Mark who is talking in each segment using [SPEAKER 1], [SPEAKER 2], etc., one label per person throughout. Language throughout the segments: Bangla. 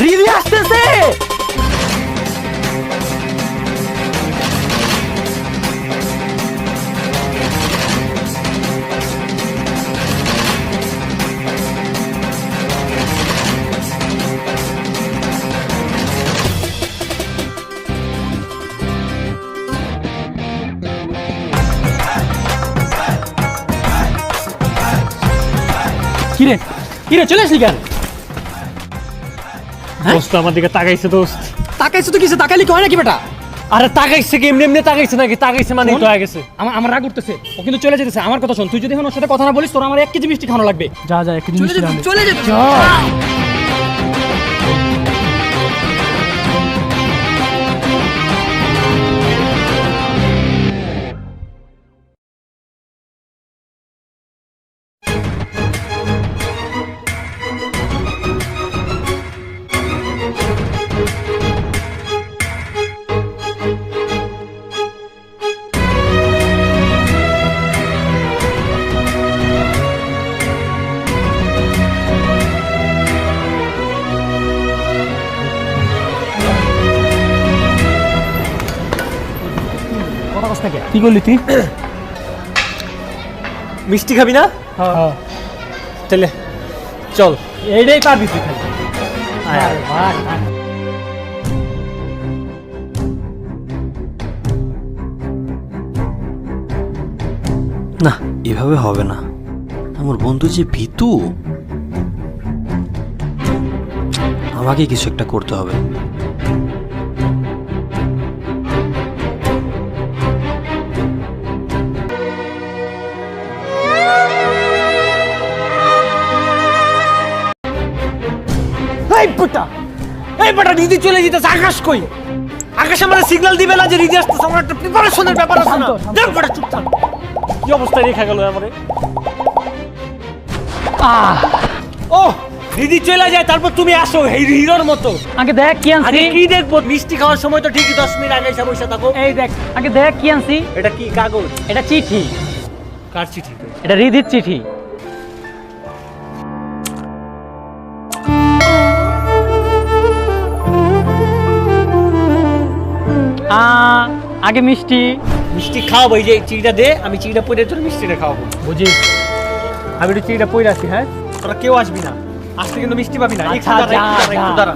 [SPEAKER 1] রিদি আসতেছে কিরে কিরে চলে আসলি কেন?
[SPEAKER 2] দোস্ত আমার দিকে তাকাইছে দোস্ত।
[SPEAKER 1] তাকাইছে তো কিছু তাকালি কয় হয় নাকি বেটা?
[SPEAKER 2] আরে তাকাইছে কি? এমনি এমনি তাকাইছে নাকি? তাকাইছে মানে তো আগেছে গেছে।
[SPEAKER 1] আমার আমার রাগ উঠতেছে। ও কিন্তু চলে যেতেছে। আমার কথা শোন তুই যদি এখন ওর সাথে কথা না বলিস তোর আমার এক কেজি মিষ্টি খাওয়ানো লাগবে।
[SPEAKER 2] যা যা একটু
[SPEAKER 1] চলে যেতে চলে যেতে
[SPEAKER 2] কি করলি তুই? মিষ্টি খাবি না?
[SPEAKER 1] হ্যাঁ।
[SPEAKER 2] তাহলে চল।
[SPEAKER 1] এইটাই পাবি তুই
[SPEAKER 3] না এভাবে হবে না। আমার বন্ধু যে ভীতু আমাকে কিছু একটা করতে হবে।
[SPEAKER 2] এই পুটা এই বেটা রিদি চলে যেতেছে আকাশ কই? আকাশ আমার সিগন্যাল দিবে না যে রিদি আসতেছে আমার একটা প্রিপারেশনের ব্যাপার আছে না। দেখ বেটা চুপ থাক কি অবস্থায় রেখা গেল আমারে ও রিদি চলে যায় তারপর তুমি আসো এই হিরোর মতো।
[SPEAKER 1] আগে দেখ কি আনছি।
[SPEAKER 2] আগে কি দেখব? মিষ্টি খাওয়ার সময় তো ঠিকই দশ মিনিট আগে এসে বসে থাকো।
[SPEAKER 1] এই দেখ আগে দেখ কি আনছি।
[SPEAKER 2] এটা কি কাগজ?
[SPEAKER 1] এটা চিঠি।
[SPEAKER 2] কার চিঠি?
[SPEAKER 1] এটা রিদির চিঠি। আগে মিষ্টি।
[SPEAKER 2] মিষ্টি খাওয়াবো এই যে চিড়িটা দে আমি চিড়িটা পরে তোর মিষ্টিটা খাওয়াবো।
[SPEAKER 1] বুঝি। আমি একটু চিড়িটা পড়ে রাখি হ্যাঁ?
[SPEAKER 2] তোরা কেউ আসবি না। আসতে কিন্তু মিষ্টি পাবি না। একটু
[SPEAKER 1] আচ্ছা,
[SPEAKER 2] একটু। দাঁড়া।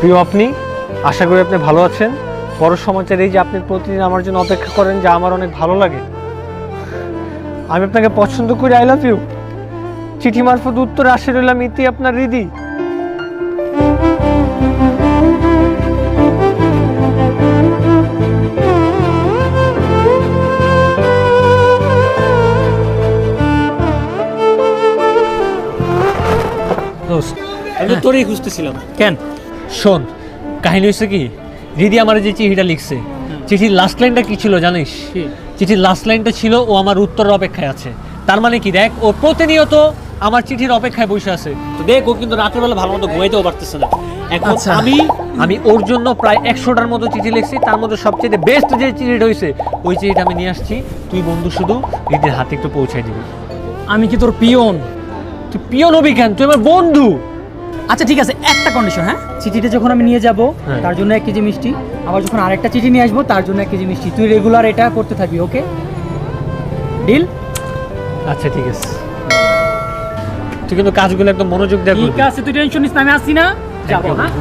[SPEAKER 4] প্রিয় আপনি আশা করি আপনি ভালো আছেন। বড় সমাচার এই যে আপনি প্রতিদিন আমার জন্য অপেক্ষা করেন যা আমার অনেক ভালো লাগে। আমি আপনাকে পছন্দ করি আই লাভ ইউ চিঠি মারফত উত্তর আসে রইলাম ইতি আপনার হৃদি
[SPEAKER 2] দোস্ত, আমি তো তোরই খুঁজতেছিলাম।
[SPEAKER 1] কেন?
[SPEAKER 2] শোন কাহিনী হয়েছে কি দিদি আমার যে চিঠিটা লিখছে চিঠির লাস্ট লাইনটা কি ছিল জানিস? চিঠির লাস্ট লাইনটা ছিল ও আমার উত্তরের অপেক্ষায় আছে। তার মানে কি দেখ ও প্রতিনিয়ত আমার চিঠির অপেক্ষায় বসে আছে। তো দেখ ও কিন্তু রাতের বেলা ভালো মতো ঘুমাইতেও পারতেছে না। এখন
[SPEAKER 1] আচ্ছা।
[SPEAKER 2] আমি আমি ওর জন্য প্রায় একশোটার মতো চিঠি লিখছি। তার মধ্যে সবচেয়ে বেস্ট যে চিঠিটা হয়েছে ওই চিঠিটা আমি নিয়ে আসছি। তুই বন্ধু শুধু দিদির হাতে একটু পৌঁছাই দিবি।
[SPEAKER 1] আমি কি তোর পিয়ন?
[SPEAKER 2] তুই পিয়ন হবি কেন? তুই আমার বন্ধু।
[SPEAKER 1] আচ্ছা ঠিক আছে একটা কন্ডিশন হ্যাঁ? চিঠিটা যখন আমি নিয়ে যাব
[SPEAKER 2] হ্যাঁ।
[SPEAKER 1] তার জন্য এক কেজি মিষ্টি। আবার যখন আরেকটা চিঠি নিয়ে আসব তার জন্য এক কেজি মিষ্টি। তুই রেগুলার এটা করতে থাকবি ওকে ডিল
[SPEAKER 2] আচ্ছা ঠিক আছে। তুই কিন্তু কাজগুলো একদম মনোযোগ দেখ
[SPEAKER 1] ঠিক আছে তুই টেনশন নিস না আমি আসছি না। যাব। হ্যাঁ?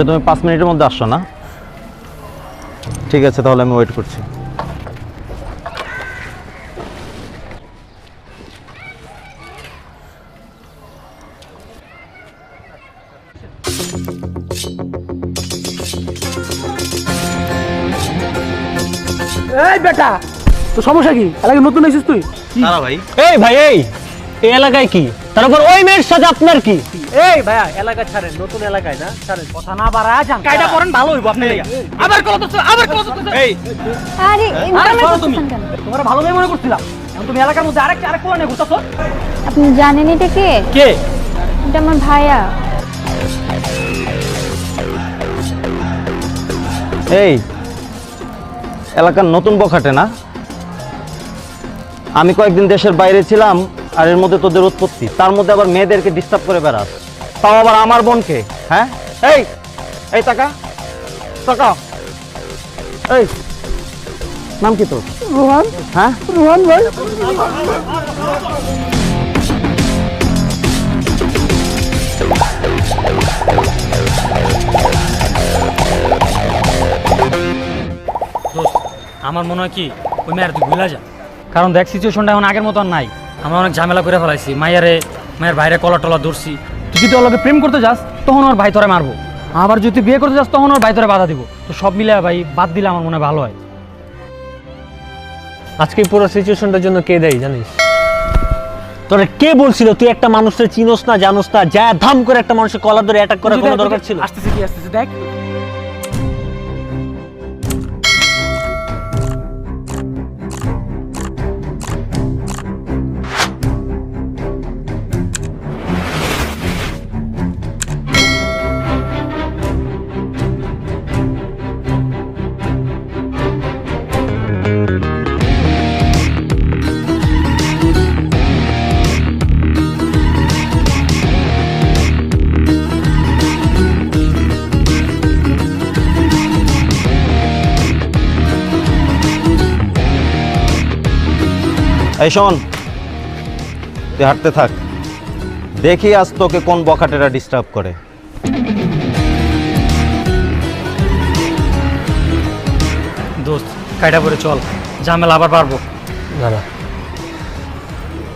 [SPEAKER 3] আচ্ছা তুমি পাঁচ মিনিটের মধ্যে আসছো না? ঠিক আছে তাহলে আমি ওয়েট করছি।
[SPEAKER 1] এই বেটা তো সমস্যা কি? এলাকায় নতুন এসেছিস তুই?
[SPEAKER 3] ভাই।
[SPEAKER 2] এই ভাই এই! এই এলাকায় কি? তারপর ওই মেয়ের সাথে আপনার কি?
[SPEAKER 1] এই ভাইয়া এলাকা ছাড়েন নতুন এলাকায় না? ছাড়েন কথা না বাড়ায় যান কায়দা করেন ভালো হইব আপনি আবার কল তো আবার কল তো এই।
[SPEAKER 5] আরে
[SPEAKER 1] আরে তুমি। তোমার ভালো মনে করছিলাম। এখন তুমি এলাকার মধ্যে আরেক আরেক কোণে ঘুরতেছো?
[SPEAKER 5] আপনি জানেন এটা কে?
[SPEAKER 1] কে?
[SPEAKER 5] এটা আমার ভাইয়া।
[SPEAKER 3] এই এলাকার নতুন বখাটে না? আমি কয়েকদিন দেশের বাইরে ছিলাম আর এর মধ্যে তোদের উৎপত্তি। তার মধ্যে আবার মেয়েদেরকে ডিস্টার্ব করে বেড়াস। তাও আবার আমার বোনকে হ্যাঁ? এই এই টাকা টাকা। এই নাম কি তোর? রোহান। হ্যাঁ? রোহান ভাই।
[SPEAKER 1] আমার মনে হয় কি ওই মেয়ের তুই ভুলা যা। কারণ দেখ সিচুয়েশনটা এখন আগের মতো আর নাই। আমরা অনেক ঝামেলা করে ফেলাইছি। মাইয়ারে মায়ের বাইরে কলা টলা ধরছি। তুই যদি ওর লগে প্রেম করতে যাস তখন ওর ভাই তোরে মারবো। আবার যদি বিয়ে করতে যাস তখন ওর ভাই তোরে বাধা দিব। তো সব মিলে ভাই বাদ দিলে আমার মনে হয় ভালো হয়।
[SPEAKER 2] আজকে পুরো সিচুয়েশনটার জন্য কে দেয় জানিস? তোরা কে বলছিল? তুই একটা মানুষের চিনোস না জানোস না যা ধাম করে একটা মানুষের কলার ধরে অ্যাটাক করার কোনো দরকার ছিল?
[SPEAKER 1] আসতেছে কি আসতেছে দেখ।
[SPEAKER 3] এই শোন তুই হাঁটতে থাক। দেখি আজ তোকে কোন বখাটেরা ডিস্টার্ব করে।
[SPEAKER 1] দোস্ত কাইটা করে চল ঝামেলা আবার পারব
[SPEAKER 2] দাদা।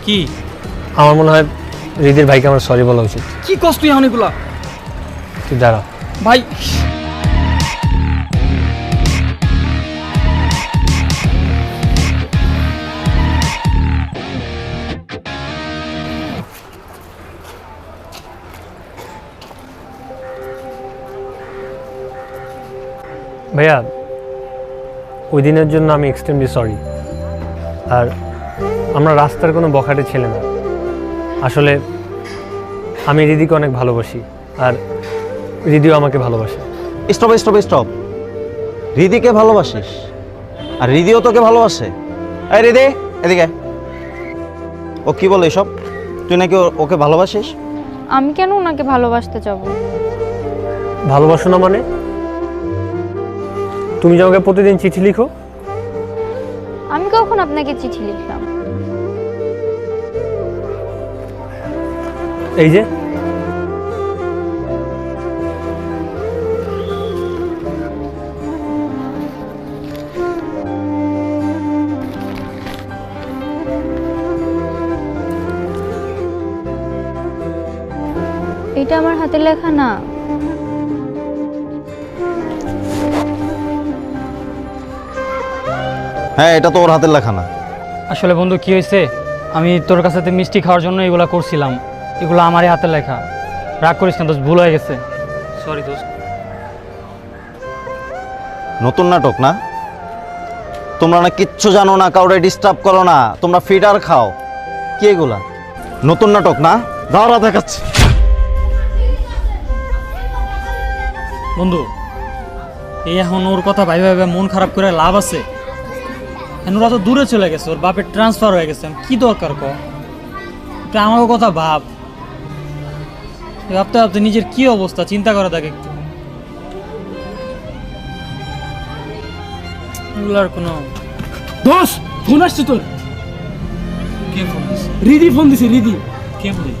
[SPEAKER 1] কি?
[SPEAKER 2] আমার মনে হয় হৃদির ভাইকে আমার সরি বলা উচিত।
[SPEAKER 1] কি কষ্ট তুই এখন এগুলা?
[SPEAKER 2] তুই দাঁড়া।
[SPEAKER 1] ভাই
[SPEAKER 2] ভাইয়া ওই দিনের জন্য আমি এক্সট্রিমলি সরি আর আমরা রাস্তার কোনো বখাটে ছেলে না। আসলে আমি রিদিকে অনেক ভালোবাসি আর রিদিও আমাকে ভালোবাসে।
[SPEAKER 3] স্টপ স্টপ স্টপ রিদিকে ভালোবাসিস? আর রিদিও তোকে ভালোবাসে? এই হৃদি এদিকে। ও কি বলে এসব? তুই নাকি ও- ওকে ভালোবাসিস?
[SPEAKER 5] আমি কেন ওনাকে ভালোবাসতে যাব?
[SPEAKER 2] ভালোবাসো না মানে? তুমি যে আমাকে প্রতিদিন চিঠি লিখো।
[SPEAKER 5] আমি কখন আপনাকে চিঠি লিখলাম?
[SPEAKER 2] এই যে।
[SPEAKER 5] এটা আমার হাতের লেখা না।
[SPEAKER 3] হ্যাঁ এটা তো ওর হাতের লেখা না।
[SPEAKER 1] আসলে বন্ধু কি হয়েছে? আমি তোর কাছে তো মিষ্টি খাওয়ার জন্য এগুলা করছিলাম। এগুলো আমারই হাতের লেখা। রাগ করিস না দোস্ত ভুল হয়ে গেছে। সরি দোস্ত।
[SPEAKER 3] নতুন নাটক না? তোমরা না কিচ্ছু জানো না কাউরে ডিস্টার্ব করো না। তোমরা ফিডার খাও। কি এগুলা? নতুন নাটক না? দাঁড়া দেখাচ্ছি
[SPEAKER 1] বন্ধু এই এখন ওর কথা ভাই ভাই মন খারাপ করে লাভ আছে। ওরা তো দূরে চলে গেছে ওর বাপের ট্রান্সফার হয়ে গেছে। কি দরকার ক? এটা আমাকে কথা ভাব। ভাবতে ভাবতে নিজের কি অবস্থা চিন্তা করে দেখ একটু। এগুলার কোনো
[SPEAKER 6] দোষ ফোন আসছে তোর।
[SPEAKER 1] কে ফোন
[SPEAKER 6] রিদি ফোন দিছে রিদি।
[SPEAKER 1] কে বলি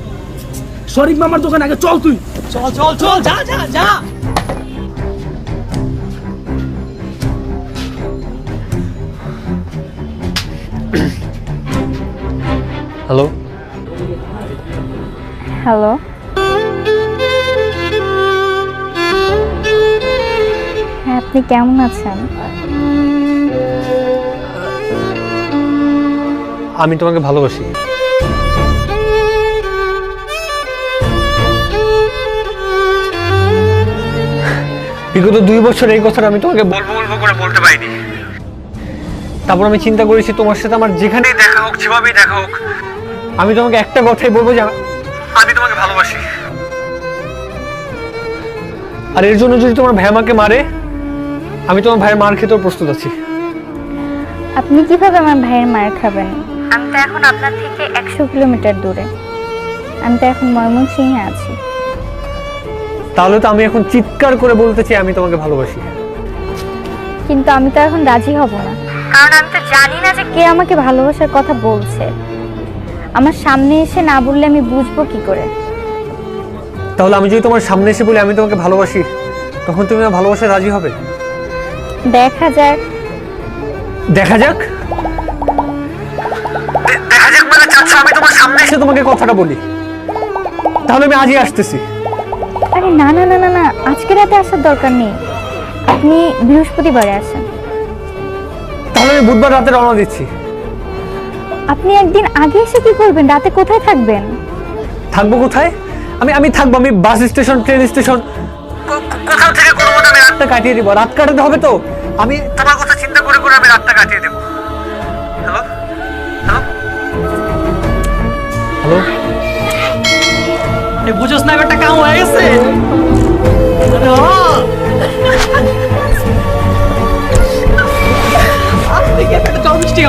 [SPEAKER 6] শরীফ মামার দোকান আগে চল তুই।
[SPEAKER 1] চল চল চল যা যা যা।
[SPEAKER 2] হ্যালো
[SPEAKER 5] হ্যালো হ্যাঁ আপনি কেমন আছেন?
[SPEAKER 2] আমি তোমাকে ভালোবাসি। বিগত দুই বছর এই কথাটা আমি তোমাকে বলব বলব করে বলতে পারিনি। তারপর আমি চিন্তা করেছি তোমার সাথে আমার যেখানেই দেখা হোক যেভাবেই দেখা হোক আমি তোমাকে একটা কথাই বলব যে আমি- তোমাকে ভালোবাসি। আর এর জন্য যদি তোমার ভাই আমাকে মারে আমি তোমার ভাইয়ের মার খেতেও প্রস্তুত আছি।
[SPEAKER 5] আপনি কীভাবে আমার ভাইয়ের মার খাবেন? আমি তো এখন আপনার থেকে একশো কিলোমিটার দূরে। আমি তো এখন ময়মনসিংহে আছি।
[SPEAKER 2] তাহলে তো আমি এখন চিৎকার করে বলতে চাই আমি তোমাকে ভালোবাসি।
[SPEAKER 5] কিন্তু আমি তো এখন রাজি হব না। কারণ আমি তো জানি না যে কে আমাকে ভালোবাসার কথা বলছে। আমার সামনে এসে না বললে আমি বুঝব কি করে?
[SPEAKER 2] তাহলে আমি যদি তোমার সামনে এসে বলি আমি তোমাকে ভালোবাসি তখন তুমি আমার ভালোবাসায় রাজি হবে?
[SPEAKER 5] দেখা যাক।
[SPEAKER 2] দেখা যাক? দেখা যাক মানে চাচ্ছ আমি তোমার সামনে এসে তোমাকে কথাটা বলি। তাহলে আমি আজই আসতেছি।
[SPEAKER 5] আরে না না না না না আজকে রাতে আসার দরকার নেই। আপনি বৃহস্পতিবারে আসেন।
[SPEAKER 2] তাহলে আমি বুধবার রাতে রওনা দিচ্ছি।
[SPEAKER 5] আপনি একদিন আগে এসে কি করবেন? রাতে কোথায় থাকবেন?
[SPEAKER 2] থাকব কোথায়? আমি আমি থাকব আমি বাস স্টেশন ট্রেন স্টেশন। কোথাও থেকে কোনো মতে আমি রাতটা কাটিয়ে দিব। রাত কাটাতে হবে তো। আমি তোমার কথা চিন্তা করে করে আমি রাতটা কাটিয়ে দেবো। হ্যালো হ্যালো হ্যালো
[SPEAKER 1] বুঝোস না একটা কাম হয়ে গেছে। হ। আজকে একটা চল মিষ্টি